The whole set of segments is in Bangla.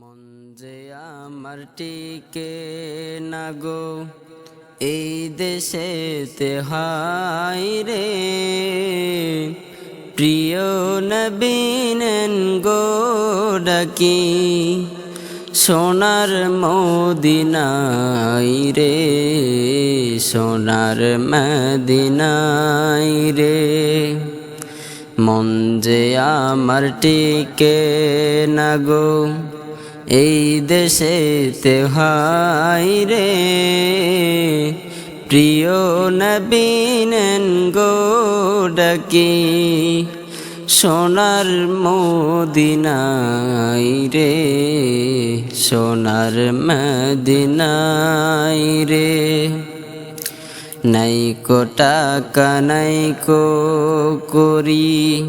মন যে আমার টিকে না গো, এই দেশেতে হাই রে। প্রিয় নবীন গো ডাকি, সোনার মদিনাই রে, সোনার মদিনাই রে। মন যে আমার টিকে না গো এই দেশেতে হাই রে, প্রিয় নবীন গো ডাকি, সোনার মদিনাই রে, সোনার মদিনাই রে। নাইকো টাকা নাইকো করি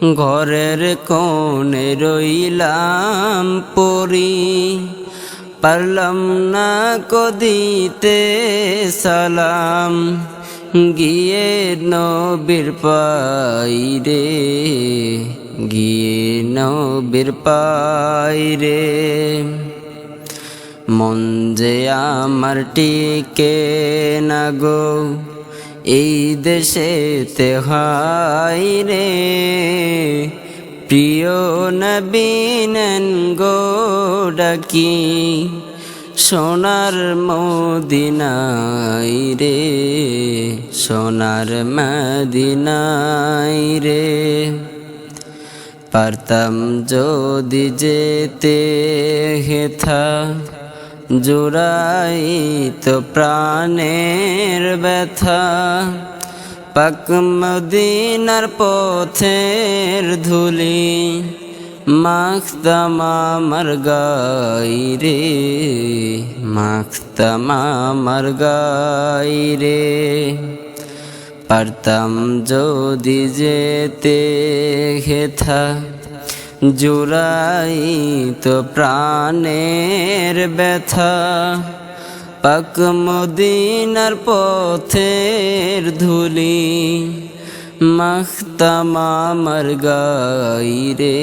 ঘরের কোণে রইলাম পরি। পারলাম না কদিতে সালাম। গিয়ে নবীর পাই রে গিয়ে নবীর পাই রে মন যে আমার টিকে না গো। এই দেশেতে হাই রে। প্রিয় নবীন গো ডাকি, সোনার মদিনাই রে, সোনার মদিনাই রে। পারতাম যদি যেতে হেথা তো প্রাণের ব্যথা। পাক মদিনার পথের ধুলি মাখতাম আমার গাই রে, মাখতাম আমার গাই রে। পারতাম যদি যেতে হেথা তো প্রাণের ব্যথা। পাক মদিনার পথের ধুলি, মাখতাম আমার গাই রে,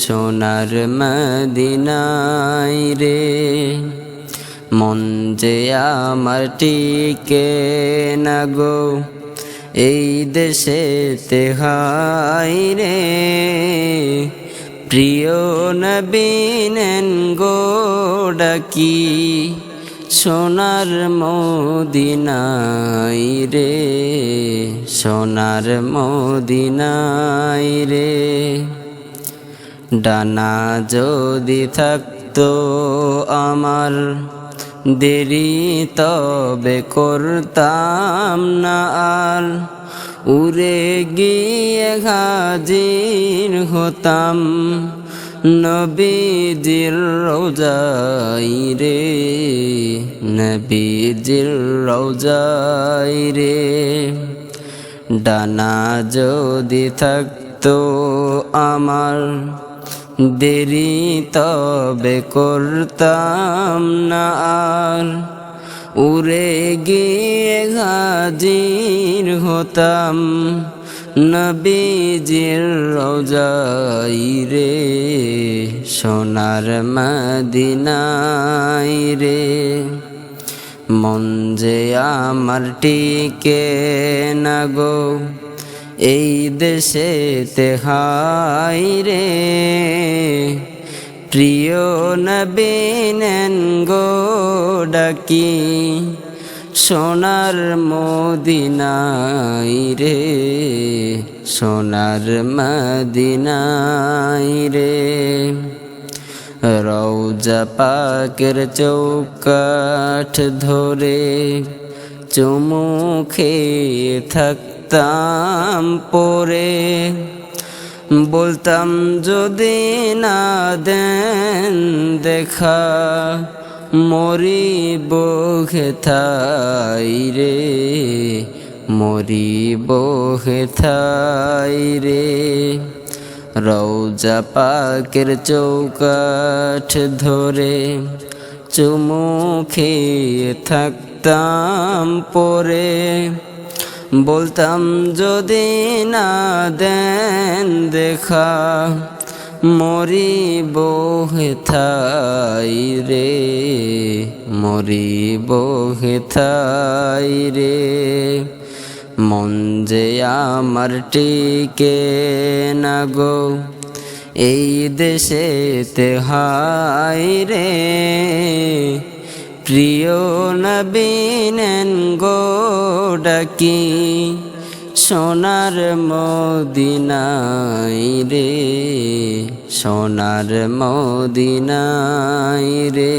সোনার মদিনাই রে। মন যে আমার টিকে না গো এই দেশেতে হাই রে, প্রিয় নবীন গো ডাকি সোনার মদিনাই রে, সোনার মদিনাই রে। ডানা যদি থাকতো আমার দেরি তবে করতাম না আর। উড়ে গিয়ে হাজির হতাম। নবীজির রোজাই রে, নবীজির রোজাই রে। ডানা যদি থাকতো আমার দেরি তবে করতাম না আর। উড়ে গিয়ে হাজির হতাম। নবীজির রোজাই রে, সোনার মদিনাই রে। মন যে আমার টিকে না গো। এই দেশেতে হাই রে। প্রিয় নবীন গো ডাকি, সোনার মদিনাই রে, সোনার মদিনাই রে। রৌজা পাকের চৌকাঠ ধরে চুমুখে থাকতাম পরে। বলতাম, যদি না দেন দেখা, মরি থাই রে, মরি থাই রে। রৌজা পাকের চৌকাঠ ধরে চুমুখে থাকতাম পরে, বলতাম যদি না দেন দেখা, মরিব হেথাই রে, মরিব হেথাই রে। মন যে আমার টিকে না গো, এই দেশে তেহাই রে। প্রিয় নবীনেন গো ডাকি, সোনার মদিনাই রে, সোনার মদিনাই রে।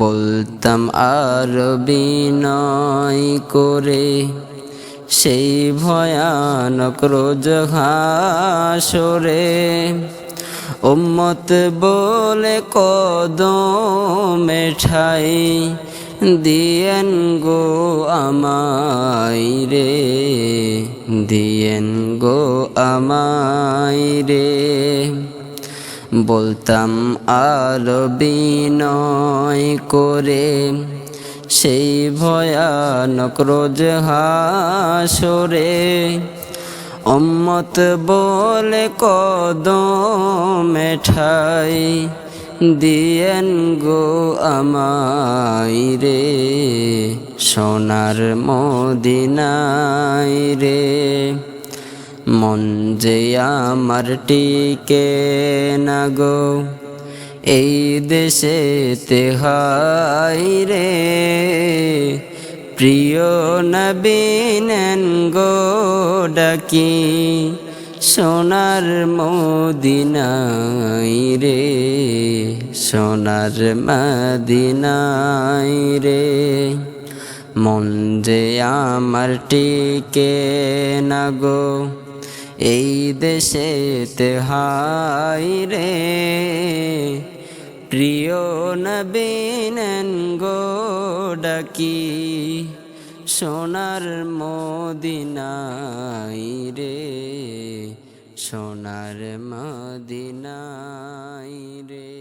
বলতাম আর বিনয় করে, সেই ভয়ানক রোজ হাসরে। উম্মত বলে কদমে ঠাই, দিয়েন গো আমায় রে, দিয়েন গো আমায় রে। বলতাম আলো বিনয় করে, সেই ভয়ানক রোজ হাসরে অম্মত বলে কদমে ঠাই দিয়েন গো আমায় রে, সোনার মদিনাই রে। মন যে আমার টিকে না গো, এই দেশে তেহাই রে। প্রিয় নবীনেন গো ডাকি, সোনার মদিনাই রে, সোনার মদিনাই রে। মন যে আমার টিকে না গো, এই দেশে তেহাই রে। প্রিয় নবীনেন গো ডাকি সোনার মদিনাই রে সোনার মদিনাই রে।